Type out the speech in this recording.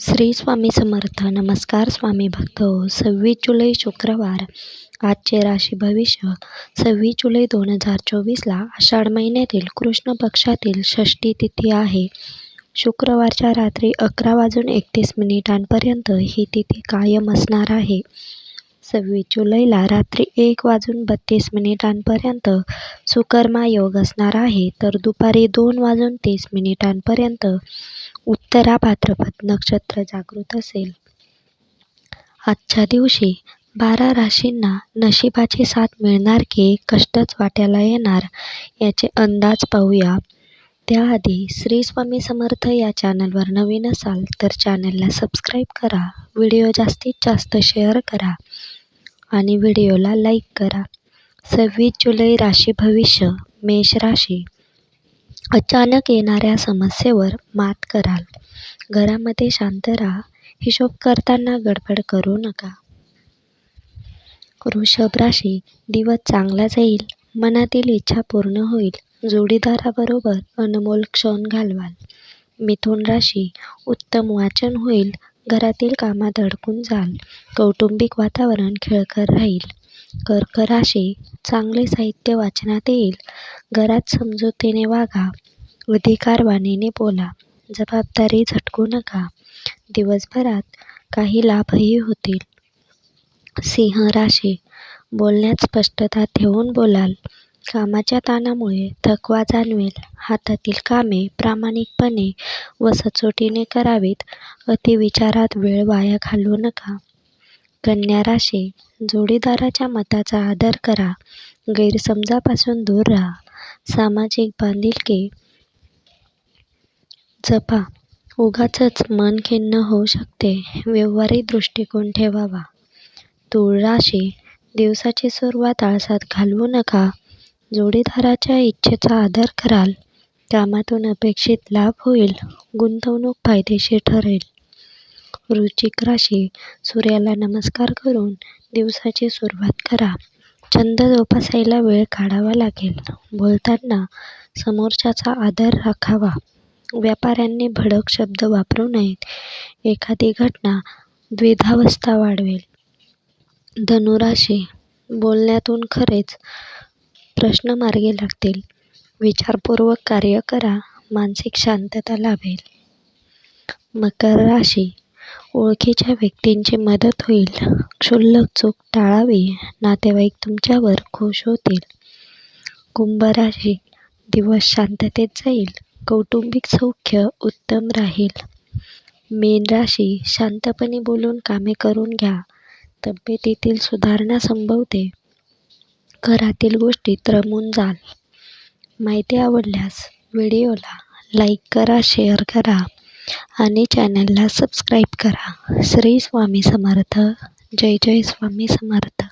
श्री स्वामी समर्थ. नमस्कार स्वामी भक्त. सव्वीस जुलै शुक्रवार. आजचे राशी भविष्य. सव्वीस जुलै दोन हजार चोवीसला आषाढ महिन्यातील कृष्ण पक्षातील षष्टी तिथी आहे. शुक्रवारच्या रात्री अकरा वाजून एकतीस मिनिटांपर्यंत ही तिथी कायम असणार आहे. सव्वीस जुलैला रात्री एक वाजून बत्तीस मिनिटांपर्यंत सुकर्मा योग असणार आहे. तर दुपारी दोन वाजून तीस मिनिटांपर्यंत उत्तरा भाद्रपद नक्षत्र जागृत असेल. आजच्या दिवशी बारा राशींना नशिबाची साथ मिळणार की कष्टच वाट्याला येणार याचे अंदाज पाहूया. त्याआधी श्री स्वामी समर्थ या चॅनलवर नवीन असाल तर चॅनलला सबस्क्राईब करा. व्हिडिओ जास्तीत जास्त शेअर करा. आणि व्हिडिओला लाईक करा. सव्वीस जुलै राशी भविष्य मेष राशी. अचानक येणाऱ्या समस्येवर मात कराल. घरामध्ये शांत राहा. हिशोब करताना गडबड करू नका. वृषभ राशी दिवस चांगला जाईल मनातील इच्छा पूर्ण होईल जोडीदाराबरोबर अनमोल क्षण घालवाल. मिथुन राशी उत्तम वाचन होईल घरातील कामात अडकून जाल. कौटुंबिक वातावरण खेळकर राहील. कर्क राशी चांगले साहित्य वाचनात येईल. घरात समजुतीने वागा. अधिकारवाणीने बोला. जबाबदारी झटकू नका. दिवसभरात काही लाभही होतील. सिंह राशी बोलण्यात स्पष्टता ठेवून बोलाल. कामाच्या ताणामुळे थकवा जाणवेल. हातातील कामे प्रामाणिकपणे व सचोटीने करावीत. अतिविचारात वेळ वाया घालवू नका. कन्या राशी जोडीदाराच्या मताचा आदर करा. गैरसमजापासून दूर राहा. सामाजिक बांधिलकी जपा. उगाचच मन खिन्न होऊ शकते. व्यावहारिक दृष्टिकोन ठेवावा. तूळ राशी दिवसाची सुरुवात आळसात घालवू नका. जोडीदाराच्या इच्छेचा आदर कराल कामातून अपेक्षित लाभ होईल गुंतवणूक फायदेशीर ठरेल. वृश्चिक राशी सूर्याला नमस्कार करून दिवसाची सुरुवात करा. छंद जोपासायला वेळ काढावा लागेल. बोलताना समोरच्याचा आदर राखावा. व्यापाऱ्यांनी भडक शब्द वापरू नयेत. एखादी घटना द्विधावस्था वाढवेल. धनुराशी बोलण्यातून खरेच प्रश्न मार्गी लागतील. विचारपूर्वक कार्य करा. मानसिक शांतता लाभेल. मकर राशी. ओळखीच्या व्यक्तींची मदत होईल. क्षुल्लक चूक टाळावी. नातेवाईक तुमच्यावर खुश होतील. कुंभ राशी. दिवस शांततेत जाईल. कौटुंबिक सौख्य उत्तम राहील. मीन राशी. शांतपणे बोलून कामे करून घ्या. तब्येतीतील सुधारणा संभवते. घरातील गोष्टीत रमून जाल माहिती आवडल्यास व्हिडिओला लाईक करा शेअर करा आणि चॅनलला सबस्क्राईब करा. श्री स्वामी समर्थ. जय जय स्वामी समर्थ.